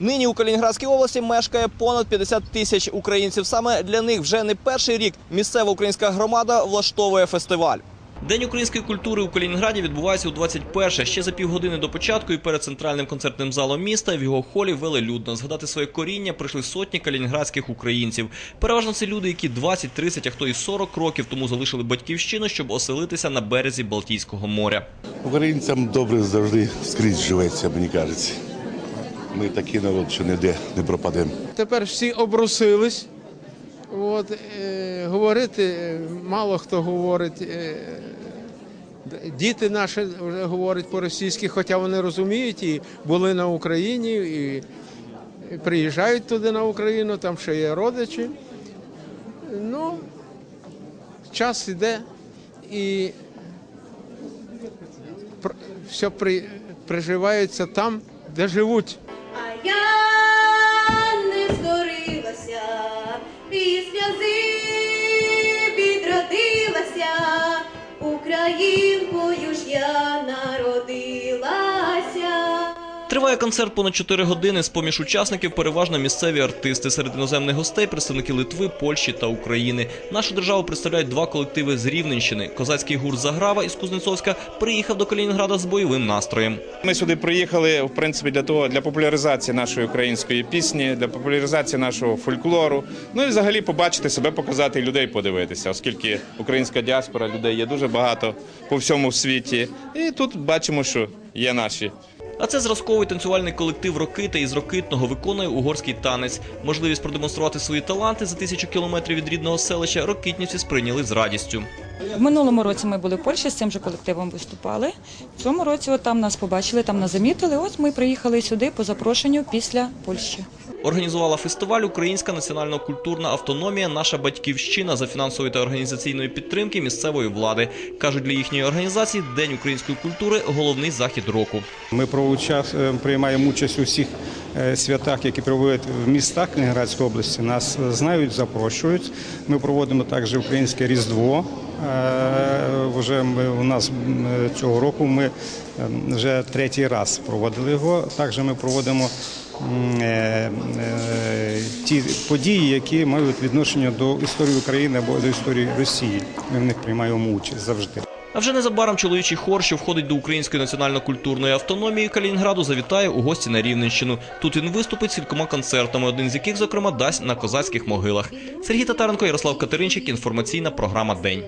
Нині у Калінінградській області мешкає понад 50 тисяч українців. Саме для них вже не перший рік місцева українська громада влаштовує фестиваль. День української культури у Калінінграді відбувається у 21 Ще за півгодини до початку і перед центральним концертним залом міста в його холі велелюдно. Згадати своє коріння прийшли сотні калінінградських українців. Переважно це люди, які 20, 30, а хто і 40 років тому залишили батьківщину, щоб оселитися на березі Балтійського моря. Українцям добре завжди скрізь живеться, мені кажеться. Ми такий народ, що ніде не пропадемо. Тепер всі обрусились. От, е, говорити е, мало хто говорить. Е, діти наші вже говорять по-російськи, хоча вони розуміють і були на Україні, і, приїжджають туди на Україну, там ще є родичі. Ну, час іде і все при, приживається там, де живуть. Триває концерт понад 4 години. З поміж учасників переважно місцеві артисти. Серед іноземних гостей представники Литви, Польщі та України. Нашу державу представляють два колективи з Рівненщини. Козацький гурт Заграва із Кузнецовська приїхав до Калінінграда з бойовим настроєм. Ми сюди приїхали в принципі для того для популяризації нашої української пісні, для популяризації нашого фольклору. Ну і взагалі побачити себе, показати і людей подивитися, оскільки українська діаспора людей є дуже багато по всьому світі. І тут бачимо, що є наші. А це зразковий танцювальний колектив Рокита із Рокитного виконує угорський танець. Можливість продемонструвати свої таланти за тисячу кілометрів від рідного селища рокитнівці сприйняли з радістю. В минулому році ми були в Польщі з цим же колективом виступали. В цьому році от там нас побачили, там нас замітили. От ми приїхали сюди по запрошенню після Польщі. Організувала фестиваль Українська національно-культурна автономія Наша батьківщина за фінансової та організаційної підтримки місцевої влади. кажуть, для їхньої організації День української культури головний захід року. Ми е, приймаємо участь у всіх е, святах, які проводять в містах Калінінградської області. Нас знають, запрошують. Ми проводимо також українське різдво. Е, Вже ми у нас цього року ми е, вже третій раз проводили його. Також ми проводимо ті події, які мають відношення до історії України або до історії Росії. Ми в них приймаємо участь завжди. А вже незабаром чоловічий хор, що входить до української національно-культурної автономії Калінінграду, завітає у гості на Рівненщину. Тут він виступить з кількома концертами, один з яких, зокрема, дасть на козацьких могилах. Сергій Татаренко, Ярослав Катеринчик. Інформаційна програма День.